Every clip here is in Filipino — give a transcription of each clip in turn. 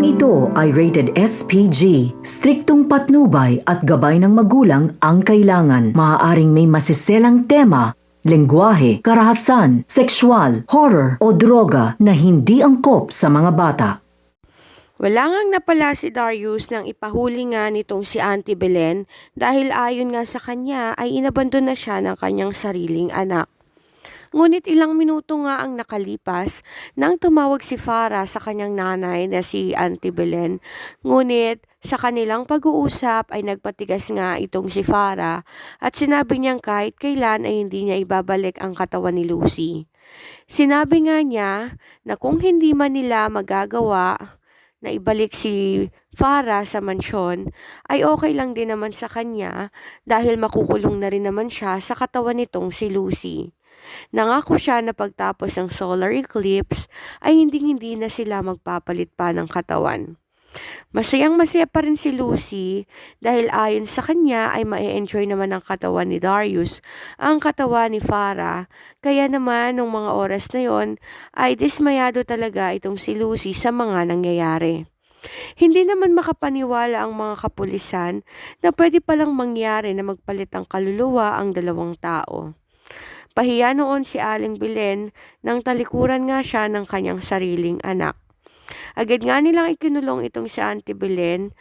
Programang ito ay rated SPG. Striktong patnubay at gabay ng magulang ang kailangan. Maaaring may masiselang tema, lengguwahe, karahasan, sexual, horror o droga na hindi angkop sa mga bata. Wala ngang napala si Darius nang ipahuli nga nitong si Auntie Belen dahil ayon nga sa kanya ay inabandon na siya ng kanyang sariling anak. Ngunit ilang minuto nga ang nakalipas nang tumawag si Farah sa kanyang nanay na si Auntie Belen. Ngunit sa kanilang pag-uusap ay nagpatigas nga itong si Farah at sinabi niyang kahit kailan ay hindi niya ibabalik ang katawan ni Lucy. Sinabi nga niya na kung hindi man nila magagawa na ibalik si Farah sa mansyon, ay okay lang din naman sa kanya dahil makukulong na rin naman siya sa katawan nitong si Lucy. Nangako siya na pagtapos ng solar eclipse ay hindi-hindi na sila magpapalit pa ng katawan. Masayang masaya pa rin si Lucy dahil ayon sa kanya ay ma-enjoy naman ang katawan ni Darius ang katawan ni Farah. Kaya naman nung mga oras na yon ay dismayado talaga itong si Lucy sa mga nangyayari. Hindi naman makapaniwala ang mga kapulisan na pwede palang mangyari na magpalit ang kaluluwa ang dalawang tao. Pahiya noon si Aling Bilen nang talikuran nga siya ng kanyang sariling anak. Agad nga nilang ikinulong itong si Auntie Belen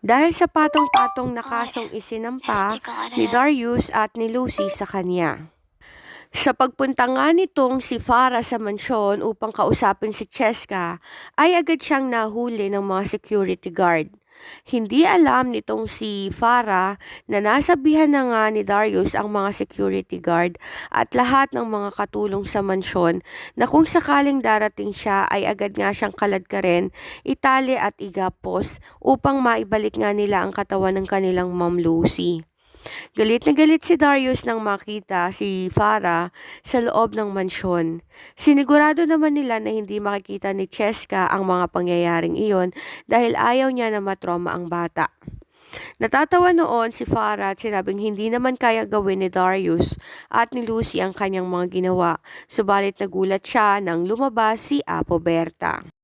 dahil sa patong-patong na kasong isinampa ni Darius at ni Lucy sa kanya. Sa pagpunta nga nitong si Farah sa mansyon upang kausapin si Cheska, ay agad siyang nahuli ng mga security guard. Hindi alam nitong si Farah na nasabihan na nga ni Darius ang mga security guard at lahat ng mga katulong sa mansyon na kung sakaling darating siya ay agad nga siyang kalad ka rin, itali at igapos upang maibalik nga nila ang katawan ng kanilang Ma'am Lucy. Galit na galit si Darius nang makita si Farah sa loob ng mansyon. Sinigurado naman nila na hindi makikita ni Cheska ang mga pangyayaring iyon dahil ayaw niya na matroma ang bata. Natatawa noon si Farah at sinabing hindi naman kaya gawin ni Darius at ni Lucy ang kanyang mga ginawa, subalit nagulat siya nang lumabas si Apo Berta.